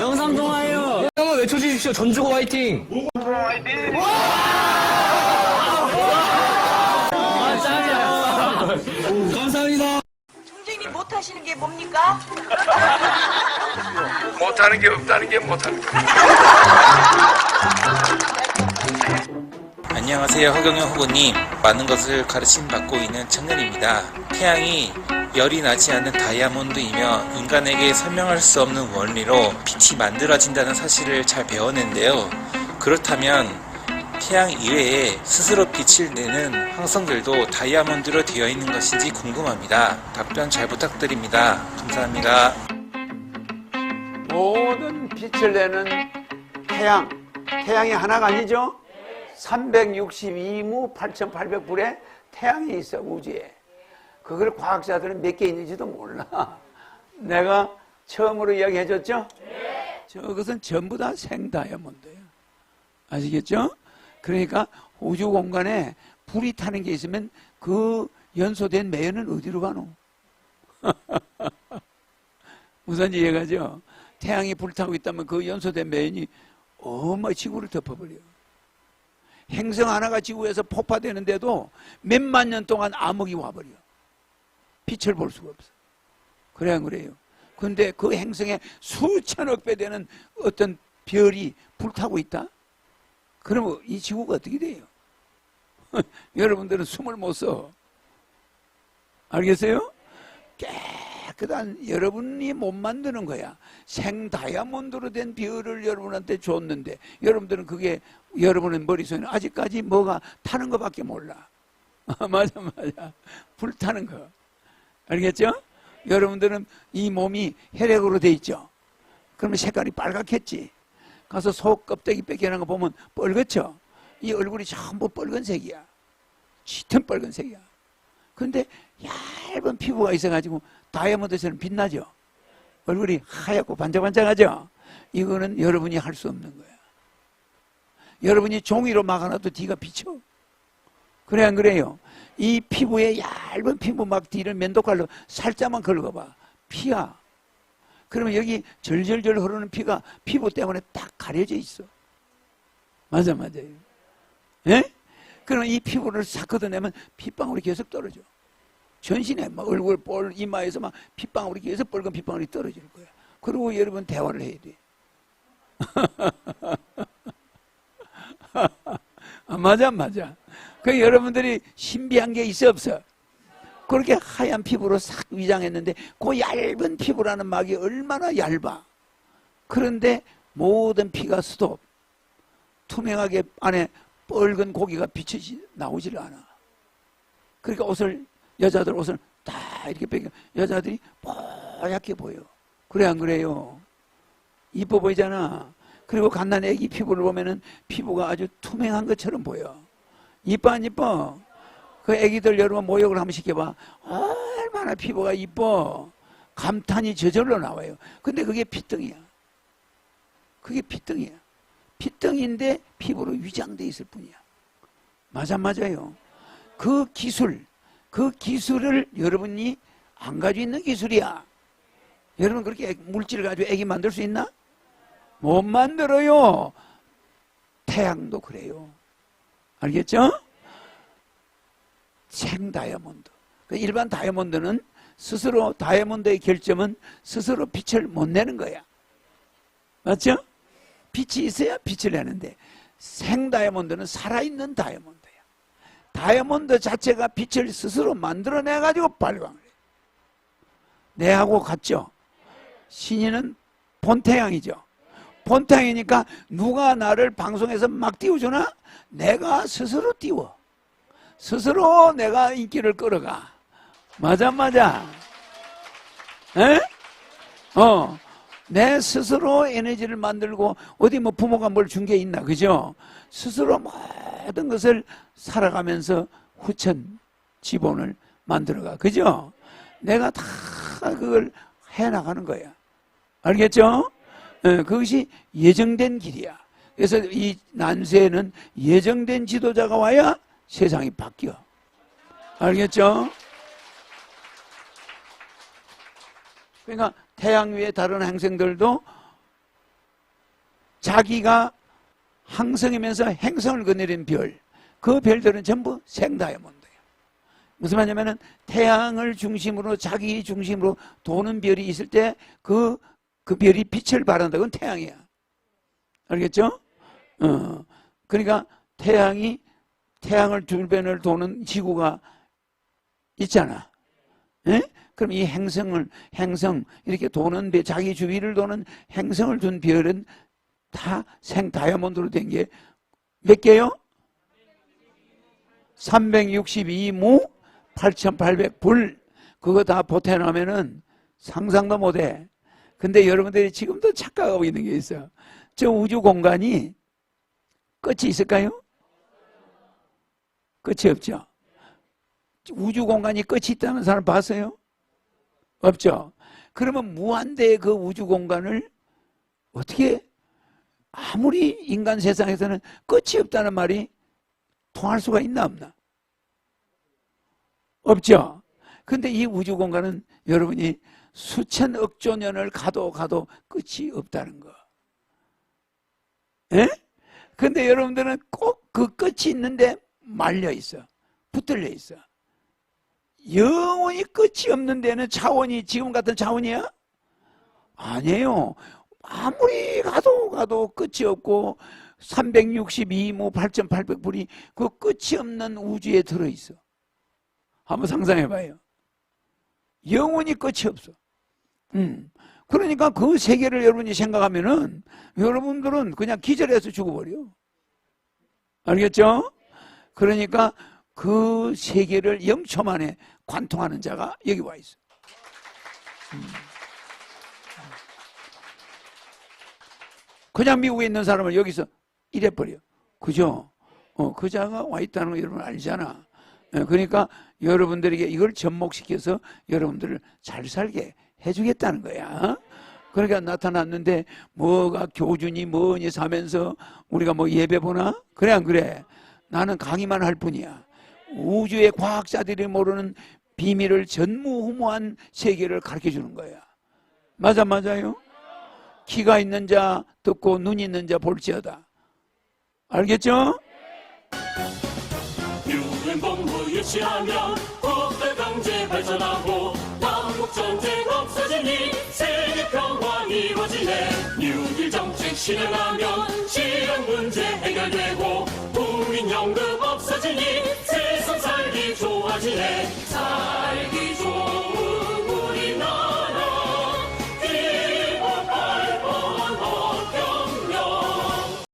영상 통화해요. 한번 외쳐주십시오. 전주고 화이팅. 아, 짱이야. 감사합니다. 총재님 못 하시는 게 뭡니까? 못하는 게 없다는 게 못하는 게. 안녕하세요. 허경영 후보님. 많은 것을 가르침 받고 있는 청년입니다. 태양이 열이 나지 않는 다이아몬드이며 인간에게 설명할 수 없는 원리로 빛이 만들어진다는 사실을 잘 배웠는데요. 그렇다면 태양 이외에 스스로 빛을 내는 항성들도 다이아몬드로 되어 있는 것인지 궁금합니다. 답변 잘 부탁드립니다. 감사합니다. 모든 빛을 내는 태양, 태양이 하나가 아니죠? 362무 8,800불의 태양이 있어, 우주에. 그걸 과학자들은 몇 개 있는지도 몰라. 내가 처음으로 이야기해 줬죠? 저것은 전부 다 생다이아몬드예요. 아시겠죠? 그러니까 우주 공간에 불이 타는 게 있으면 그 연소된 매연은 어디로 가노? 무슨 이해가죠? 태양이 불타고 있다면 그 연소된 매연이 어마 지구를 덮어버려. 행성 하나가 지구에서 폭파되는데도 몇만 년 동안 암흑이 와버려. 빛을 볼 수가 없어. 그래 안 그래요? 근데 그 행성에 수천억 배 되는 어떤 별이 불타고 있다? 그러면 이 지구가 어떻게 돼요? 여러분들은 숨을 못 써. 알겠어요? 깨끗한 여러분이 못 만드는 거야. 생 다이아몬드로 된 별을 여러분한테 줬는데 여러분들은 그게 여러분의 머릿속에 아직까지 뭐가 타는 것밖에 몰라. 맞아 맞아. 불 타는 거. 알겠죠? 여러분들은 이 몸이 혈액으로 돼 있죠. 그러면 색깔이 빨갛겠지. 가서 속 껍데기 뺏겨난 거 보면 빨갛죠. 이 얼굴이 전부 빨간색이야. 짙은 빨간색이야. 근데 얇은 피부가 있어가지고 다이아몬드처럼 빛나죠. 얼굴이 하얗고 반짝반짝하죠. 이거는 여러분이 할 수 없는 거야. 여러분이 종이로 막아놔도 뒤가 비쳐. 그래 안 그래요? 이 피부에 얇은 피부 막 뒤를 면도칼로 살짝만 긁어봐. 피야. 그러면 여기 절절절 흐르는 피가 피부 때문에 딱 가려져 있어. 맞아, 맞아요. 예? 그러면 이 피부를 싹 걷어내면 핏방울이 계속 떨어져. 전신에 막 얼굴, 볼, 이마에서 막 핏방울이 계속 빨간 핏방울이 떨어질 거야. 그리고 여러분 대화를 해야 돼. 아, 맞아, 맞아. 그 여러분들이 신비한 게 있어 없어? 그렇게 하얀 피부로 싹 위장했는데 그 얇은 피부라는 막이 얼마나 얇아. 그런데 모든 피가 스톱. 투명하게 안에 뻘건 고기가 비춰지 나오질 않아. 그러니까 옷을 여자들 옷을 다 이렇게 빼겨 여자들이 뽀얗게 보여. 그래 안 그래요? 이뻐 보이잖아. 그리고 갓난 애기 피부를 보면은 피부가 아주 투명한 것처럼 보여. 이뻐 안 이뻐? 그 애기들 여러분 모욕을 한번 시켜봐. 얼마나 피부가 이뻐. 감탄이 저절로 나와요. 근데 그게 피덩이야. 그게 피덩이야. 피덩이인데 피부로 위장돼 있을 뿐이야. 맞아 맞아요. 그 기술, 그 기술을 여러분이 안 가지고 있는 기술이야. 여러분 그렇게 애- 물질을 가지고 애기 만들 수 있나? 못 만들어요. 태양도 그래요. 알겠죠? 생 다이아몬드. 그 일반 다이아몬드는 스스로 다이아몬드의 결점은 스스로 빛을 못 내는 거야. 맞죠? 빛이 있어야 빛을 내는데 생 다이아몬드는 살아있는 다이아몬드야. 다이아몬드 자체가 빛을 스스로 만들어내 가지고 발광을 해. 내하고 같죠? 신인은 본태양이죠. 본태양이니까 누가 나를 방송에서 막 띄워주나? 내가 스스로 띄워. 스스로 내가 인기를 끌어가. 맞아, 맞아. 에? 어. 내 스스로 에너지를 만들고 어디 뭐 부모가 뭘 준 게 있나 그죠? 스스로 모든 것을 살아가면서 후천 지본을 만들어가 그죠? 내가 다 그걸 해나가는 거야 알겠죠? 예, 그것이 예정된 길이야 그래서 이 난세에는 예정된 지도자가 와야 세상이 바뀌어 알겠죠? 그러니까 태양 위의 다른 행성들도 자기가 항성이면서 행성을 거느린 별, 그 별들은 전부 생다이아몬드예요. 무슨 말이냐면은 태양을 중심으로 자기 중심으로 도는 별이 있을 때 그 그 별이 빛을 발한다. 그건 태양이야. 알겠죠? 어. 그러니까 태양이 태양을 주변을 도는 지구가 있잖아. 예? 그럼 이 행성을 행성 이렇게 도는 별, 자기 주위를 도는 행성을 둔 별은 다 생 다이아몬드로 된 게 몇 개요? 362무 8,800불 그거 다 보태놓으면은 상상도 못해. 근데 여러분들이 지금도 착각하고 있는 게 있어요. 저 우주 공간이 끝이 있을까요? 끝이 없죠. 우주 공간이 끝이 있다는 사람 봤어요? 없죠. 그러면 무한대의 그 우주 공간을 어떻게 아무리 인간 세상에서는 끝이 없다는 말이 통할 수가 있나 없나? 없죠. 근데 이 우주 공간은 여러분이 수천억 조 년을 가도 가도 끝이 없다는 거. 예? 근데 여러분들은 꼭 그 끝이 있는데 말려 있어. 붙들려 있어. 영원히 끝이 없는 데는 차원이 지금 같은 차원이야? 아니에요. 아무리 가도 가도 끝이 없고 362모 8,800불이 그 끝이 없는 우주에 들어있어. 한번 상상해 봐요. 영원히 끝이 없어. 음. 그러니까 그 세계를 여러분이 생각하면은 여러분들은 그냥 기절해서 죽어버려. 알겠죠? 그러니까 그 세계를 영초 만에 관통하는 자가 여기 와 있어. 음. 그냥 미국에 있는 사람을 여기서 이래버려. 그죠? 어, 그 자가 와 있다는 거 여러분 알잖아. 예, 그러니까 여러분들에게 이걸 접목시켜서 여러분들을 잘 살게 해주겠다는 거야. 그러니까 나타났는데 뭐가 교준이 뭐니 사면서 우리가 뭐 예배 보나? 그래 안 그래? 나는 강의만 할 뿐이야. 우주의 과학자들이 모르는 비밀을 전무후무한 세계를 가르쳐 주는 거야. 맞아 맞아요? 키가 있는 자 듣고 눈 있는 자 볼지어다. 알겠죠? 전쟁 없어지니 세계 평화 이루어지네. 뉴딜 정책 실현하면 실현 문제 해결되고 국민연금 없어지니 세상 살기 좋아지네. 살기